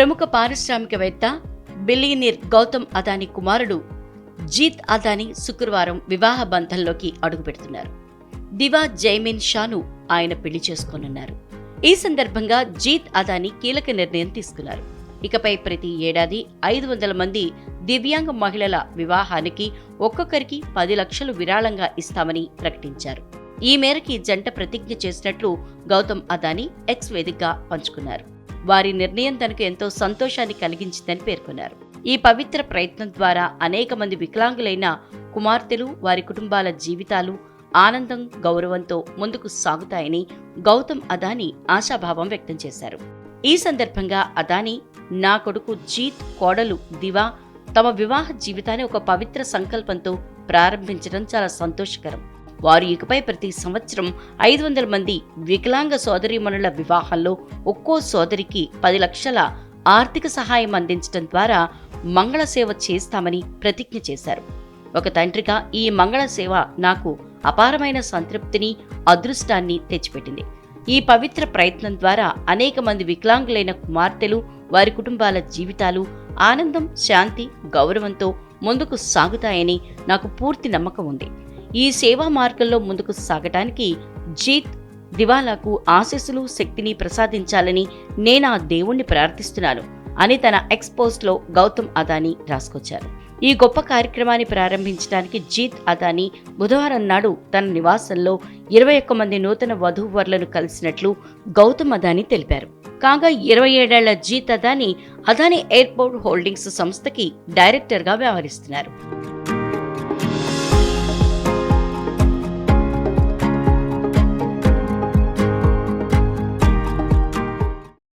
ప్రముఖ పారిశ్రామికవేత్త బిలియనీర్ గౌతమ్ అదానీ కుమారుడు జీత్ అదానీ శుక్రవారం వివాహ బంధంలోకి అడుగుపెడుతున్నారు దివా జైమిన్ షాను ఆయన పెళ్ళి చేసుకోనున్నారు. ఈ సందర్భంగా జీత్ అదానీ కీలక నిర్ణయం తీసుకున్నారు. ఇకపై ప్రతి ఏడాది ఐదు వందల మంది దివ్యాంగ మహిళల వివాహానికి ఒక్కొక్కరికి పది లక్షలు విరాళంగా ఇస్తామని ప్రకటించారు. ఈ మేరకి జంట ప్రతిజ్ఞ చేసినట్లు గౌతమ్ అదానీ ఎక్స్ వేదికగా పంచుకున్నారు. వారి నిర్ణయం తనకు ఎంతో సంతోషాన్ని కలిగించిందని పేర్కొన్నారు. ఈ పవిత్ర ప్రయత్నం ద్వారా అనేక మంది వికలాంగులైన కుమార్తెలు వారి కుటుంబాల జీవితాలు ఆనందం గౌరవంతో ముందుకు సాగుతాయని గౌతమ్ అదానీ ఆశాభావం వ్యక్తం చేశారు. ఈ సందర్భంగా అదానీ నా కొడుకు జీత్ కోడలు దివా తమ వివాహ జీవితాన్ని ఒక పవిత్ర సంకల్పంతో ప్రారంభించడం చాలా సంతోషకరం. వారు ఇకపై ప్రతి సంవత్సరం ఐదు వందల మంది వికలాంగ సోదరీమణుల వివాహంలో ఒక్కో సోదరికి పది లక్షల ఆర్థిక సహాయం అందించడం ద్వారా మంగళ సేవ చేస్తామని ప్రతిజ్ఞ చేశారు. ఒక తండ్రిగా ఈ మంగళ సేవ నాకు అపారమైన సంతృప్తిని అదృష్టాన్ని తెచ్చిపెట్టింది. ఈ పవిత్ర ప్రయత్నం ద్వారా అనేక మంది వికలాంగులైన కుమార్తెలు వారి కుటుంబాల జీవితాలు ఆనందం శాంతి గౌరవంతో ముందుకు సాగుతాయని నాకు పూర్తి నమ్మకం ఉంది. ఈ సేవా మార్గంలో ముందుకు సాగటానికి జీత్ దివాలాకు ఆశీస్సులు శక్తిని ప్రసాదించాలని నేను ఆ దేవుణ్ణి ప్రార్థిస్తున్నాను అని తన ఎక్స్పోస్ట్లో గౌతమ్ అదానీ రాసుకొచ్చారు. ఈ గొప్ప కార్యక్రమాన్ని ప్రారంభించడానికి జీత్ అదానీ బుధవారం నాడు తన నివాసంలో ఇరవై ఒక్క మంది నూతన వధూవరులను కలిసినట్లు గౌతమ్ అదానీ తెలిపారు. కాగా ఇరవై ఏడేళ్ళ జీత్ అదానీ అదానీ ఎయిర్పోర్ట్ హోల్డింగ్స్ సంస్థకి డైరెక్టర్గా వ్యవహరిస్తున్నారు.